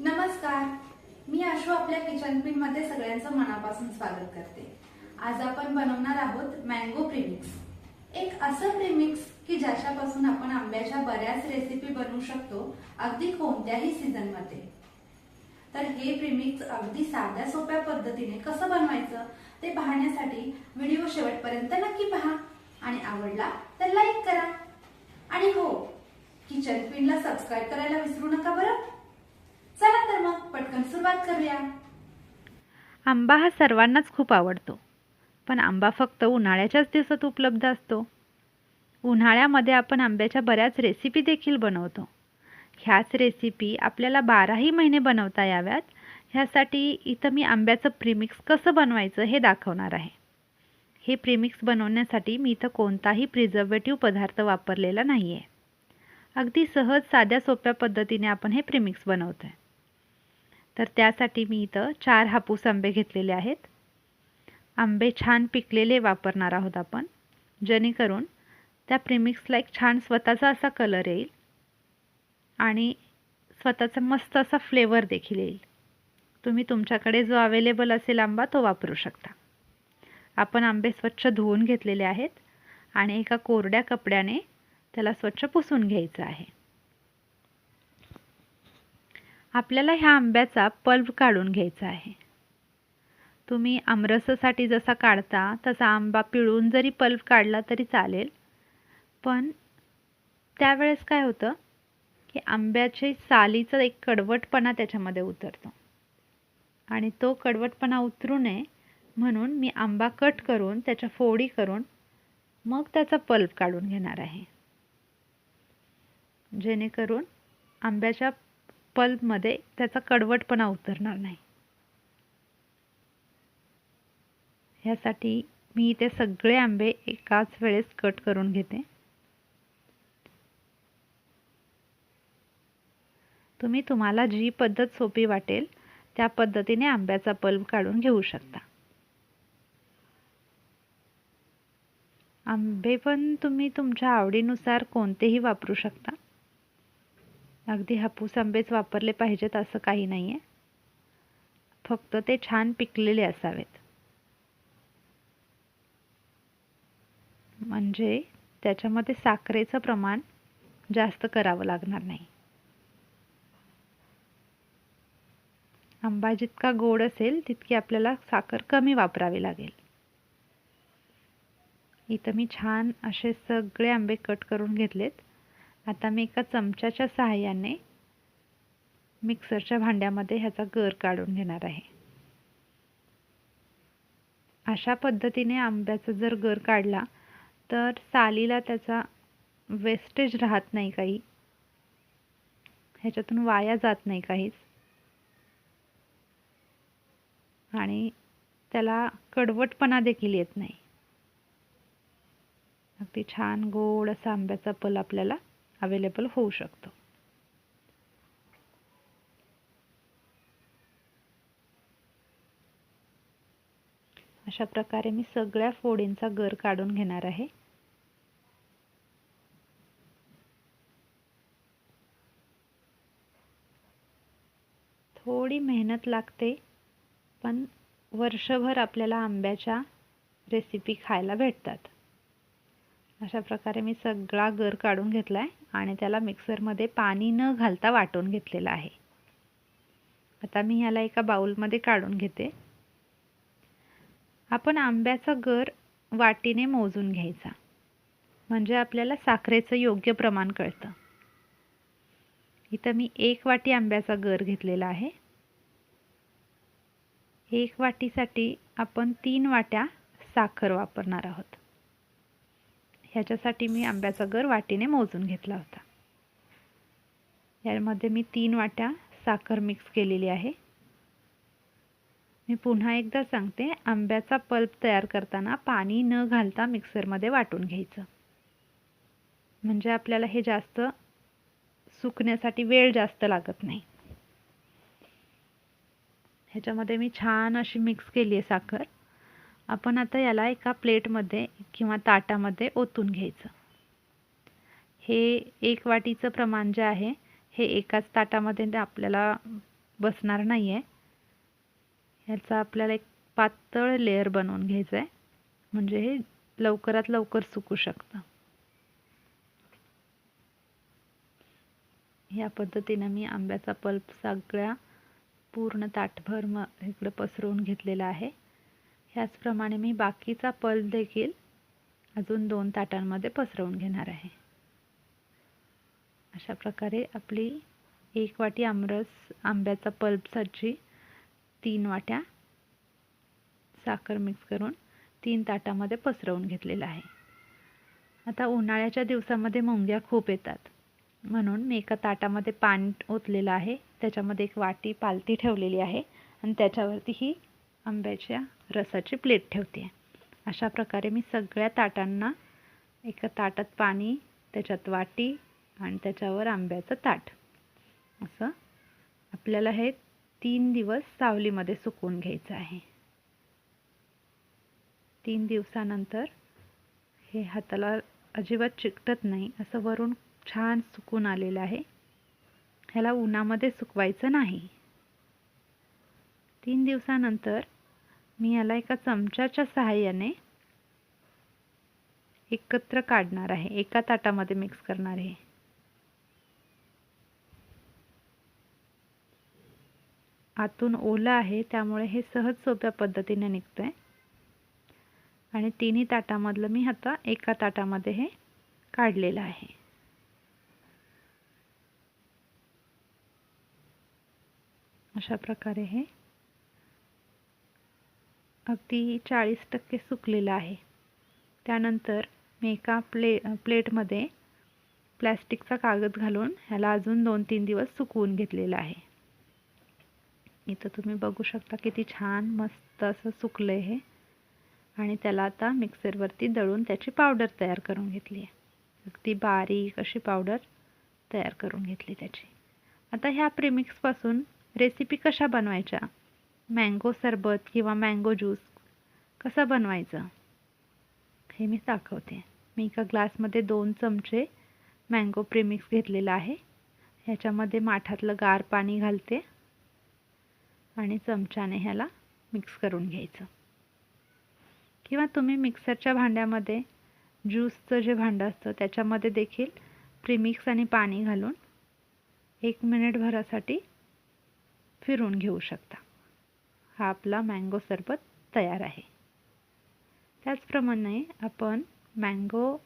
नमस्कार. मी आशू आपल्या kitchen queen मध्ये सगळ्यांचं मनापासून स्वागत करते. आज आपण बनवणार आहोत मँगो प्रिमिक्स एक असं प्रिमिक्स की ज्याच्यापासून आपण आंब्याच्या बऱ्याच रेसिपी बनवू शकतो अगदी कोणत्याही सीझनमध्ये. तर हे प्रिमिक्स अगदी साध्या सोप्या पद्धतीने कसं बनवायचं ते पाहण्यासाठी व्हिडिओ शेवटपर्यंत नक्की पहा. आणि आवडला तर लाईक करा. आणि हो किचन क्वीनला सबस्क्राईब करायला विसरू नका बरं. चला तर मग पटकन सुरुवात करूया. आंबा हा सर्वांनाच खूप आवडतो पण आंबा फक्त उन्हाळ्याच्याच दिवसात उपलब्ध असतो. उन्हाळ्यामध्ये आपण आंब्याच्या बऱ्याच रेसिपी देखील बनवतो. ह्याच रेसिपी आपल्याला बाराही महिने बनवता याव्यात ह्यासाठी इथं मी आंब्याचं प्रीमिक्स कसं बनवायचं हे दाखवणार आहे. हे प्रीमिक्स बनवण्यासाठी मी इथं कोणताही प्रिझर्वेटिव्ह पदार्थ वापरलेला नाही आहे अगदी सहज साध्या सोप्या पद्धतीने आपण हे प्रीमिक्स बनवतो आहे तर त्यासाठी मी इथं चार हापूस आंबे घेतलेले आहेत. आंबे छान पिकलेले वापरणार आहोत आपण. जेणेकरून त्या प्रिमिक्सला एक छान स्वतःचा असा कलर येईल आणि स्वतःचा मस्त असा फ्लेवर देखील येईल. तुम्ही तुमच्याकडे जो अवेलेबल असेल आंबा तो वापरू शकता. आपण आंबे स्वच्छ धुवून घेतलेले आहेत आणि एका कोरड्या कपड्याने त्याला स्वच्छ पुसून घ्यायचं आहे. आपल्याला ह्या आंब्याचा पल्प काढून घ्यायचा आहे. तुम्ही आमरसासाठी जसा काढता तसा आंबा पिळून जरी पल्प काढला तरी चालेल. पण त्यावेळेस काय होतं की आंब्याची सालीचा एक कडवटपणा त्याच्यामध्ये उतरतो. आणि तो कडवटपणा उतरू नये म्हणून मी आंबा कट करून त्याच्या फोडी करून मग त्याचा पल्प काढून घेणार आहे. जेणेकरून आंब्याच्या पल्पमध्ये त्याचा कडवटपणा उतरणार नाही. ह्यासाठी मी ते सगळे आंबे एकाच वेळेस कट करून घेते. तुम्ही तुम्हाला जी पद्धत सोपी वाटेल त्या पद्धतीने आंब्याचा पल्प काढून घेऊ शकता. आंबे पण तुम्ही तुमच्या आवडीनुसार कोणतेही वापरू शकता. अगदी हापूस आंबेच वापरले पाहिजेत असं काही नाही आहे फक्त ते छान पिकलेले असावेत. म्हणजे त्याच्यामध्ये साखरेचं प्रमाण जास्त करावं लागणार नाही. आंबा जितका गोड असेल तितकी आपल्याला साखर कमी वापरावी लागेल. इथं मी छान असे सगळे आंबे कट करून घेतलेत. आता मी एका चमच्याच्या सहाय्याने मिक्सरच्या भांड्यामध्ये ह्याचा गर काढून घेणार आहे. अशा पद्धतीने आंब्याचा जर गर काढला तर सालीला त्याचा वेस्टेज राहत नाही काही. ह्याच्यातून वाया जात नाही काहीच. आणि त्याला कडवटपणा देखील येत नाही. अगदी छान गोड असा आंब्याचा पल आपल्याला अवेलेबल होऊ शकतो. अशा प्रकारे मी सगळ्या फोडींचा गर काढून घेणार आहे. थोडी मेहनत लागते पण वर्षभर आपल्याला आंब्याच्या रेसिपी खायला भेटतात. अशा प्रकारे मी सगळा गर काढून घेतला आहे आणि त्याला मिक्सरमध्ये पाणी न घालता वाटून घेतलेला आहे. आता मी ह्याला एका बाउलमध्ये काढून घेते. आपण आंब्याचा गर वाटीने मोजून घ्यायचा. म्हणजे आपल्याला साखरेचं योग्य प्रमाण कळतं. इथं मी एक वाटी आंब्याचा गर घेतलेला आहे. एक वाटीसाठी आपण तीन वाट्या साखर वापरणार आहोत. ह्याच्यासाठी मी आंब्याचा गर वाटीने मोजून घेतला होता. यामध्ये मी तीन वाट्या साखर मिक्स केलेली आहे. मी पुन्हा एकदा सांगते आंब्याचा पल्प तयार करताना पाणी न घालता मिक्सरमध्ये वाटून घ्यायचं. म्हणजे आपल्याला हे जास्त सुकण्यासाठी वेळ जास्त लागत नाही. ह्याच्यामध्ये मी छान अशी मिक्स केली आहे साखर. आपण आता याला एका प्लेटमध्ये किंवा ताटामध्ये ओतून घ्यायचं. हे एक वाटीचं प्रमाण जे आहे हे एकाच ताटामध्ये आपल्याला बसणार नाही आहे ह्याचा आपल्याला एक पातळ लेअर बनवून घ्यायचं आहे म्हणजे हे लवकरात लवकर सुकू शकतं. या पद्धतीनं मी आंब्याचा पल्प सगळ्या पूर्ण ताटभर म इकडं पसरवून घेतलेला आहे. ह्याचप्रमाणे मी बाकीचा पल्प देखील अजून दोन ताटांमध्ये पसरवून घेणार आहे. अशा प्रकारे आपली एक वाटी आमरस आंब्याचा पल्पसाठी तीन वाट्या साखर मिक्स करून तीन ताटामध्ये पसरवून घेतलेलं आहे. आता उन्हाळ्याच्या दिवसामध्ये मुंग्या खूप येतात. म्हणून मी एका ताटामध्ये पाणी ओतलेलं आहे. त्याच्यामध्ये एक वाटी पालती ठेवलेली आहे आणि त्याच्यावरती ही आंब्याच्या रसाची प्लेट ठेवते. अशा प्रकारे मी सगळ्या ताटांना एका ताटात पाणी त्याच्यात वाटी आणि त्याच्यावर आंब्याचं ताट. असं आपल्याला हे तीन दिवस सावलीमध्ये सुकवून घ्यायचं आहे. तीन दिवसानंतर हे हाताला अजिबात चिकटत नाही असं वरून छान सुकून आलेलं आहे. ह्याला उन्हामध्ये सुकवायचं नाही. तीन दिवसानंतर मी याला एका चमच्याच्या सहाय्याने एकत्र काढणार आहे. एका ताटामध्ये मिक्स करणार आहे. आतून ओलं आहे त्यामुळे हे सहज सोप्या पद्धतीने निघतं आहे आणि तिन्ही ताटामधलं मी आता एका ताटामध्ये हे काढलेलं आहे. अशा प्रकारे हे अगदी चाळीस टक्के सुकलेलं आहे. त्यानंतर मी एका प्ले प्लेटमध्ये प्लॅस्टिकचा कागद घालून ह्याला अजून दोन तीन दिवस सुकवून घेतलेलं आहे. इथं तुम्ही बघू शकता किती छान मस्त असं सुकलं आहे हे. आणि त्याला आता मिक्सरवरती दळून त्याची पावडर तयार करून घेतली आहे. अगदी बारीक अशी पावडर तयार करून घेतली त्याची. आता ह्या प्रेमिक्सपासून रेसिपी कशा बनवायच्या? मँगो सरबत किंवा मँगो ज्यूस कसा बनवायचा? हे मी दाखवते. मी एका ग्लासमध्ये दोन चमचे मँगो प्रिमिक्स घेतलेला आहे. ह्याच्यामध्ये माठातलं गार पाणी घालते आणि चमच्याने ह्याला मिक्स करून घ्यायचं. किंवा तुम्ही मिक्सरच्या भांड्यामध्ये ज्यूसचं जे भांडं असतं त्याच्यामध्ये देखील प्रीमिक्स आणि पाणी घालून एक मिनिटभरासाठी फिरून घेऊ शकता. हा आपला मँगो सरबत तयार आहे. त्याचप्रमाणे आपण मँगो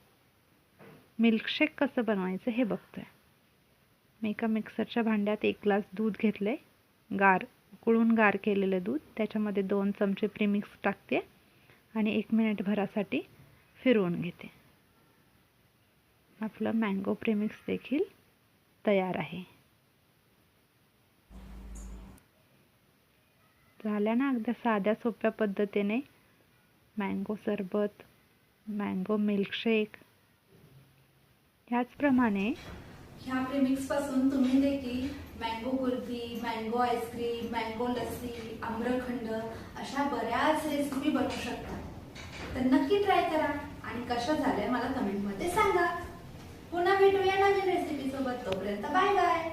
मिल्कशेक कसं बनवायचं हे बघतो आहे मी एका मिक्सरच्या भांड्यात एक ग्लास दूध घेतले गार उकळून गार केलेलं दूध. त्याच्यामध्ये दोन चमचे प्रीमिक्स टाकते आणि एक मिनिटभरासाठी फिरवून घेते. आपलं मँगो प्रीमिक्स देखील तयार आहे. झाल्या ना अगदी साध्या सोप्या पद्धतीने. मँगो सरबत मँगो मिल्कशेक ह्याचप्रमाणे ह्या प्रेमिक्सपासून तुम्ही देखील mango kulfi mango ice-cream mango lassi आम्रखंड अशा बऱ्याच रेसिपी बनवू शकता. तर नक्की ट्राय करा आणि कशा झाल्या मला कमेंटमध्ये सांगा. पुन्हा भेटूया नवीन रेसिपी सोबत. तोपर्यंत बाय बाय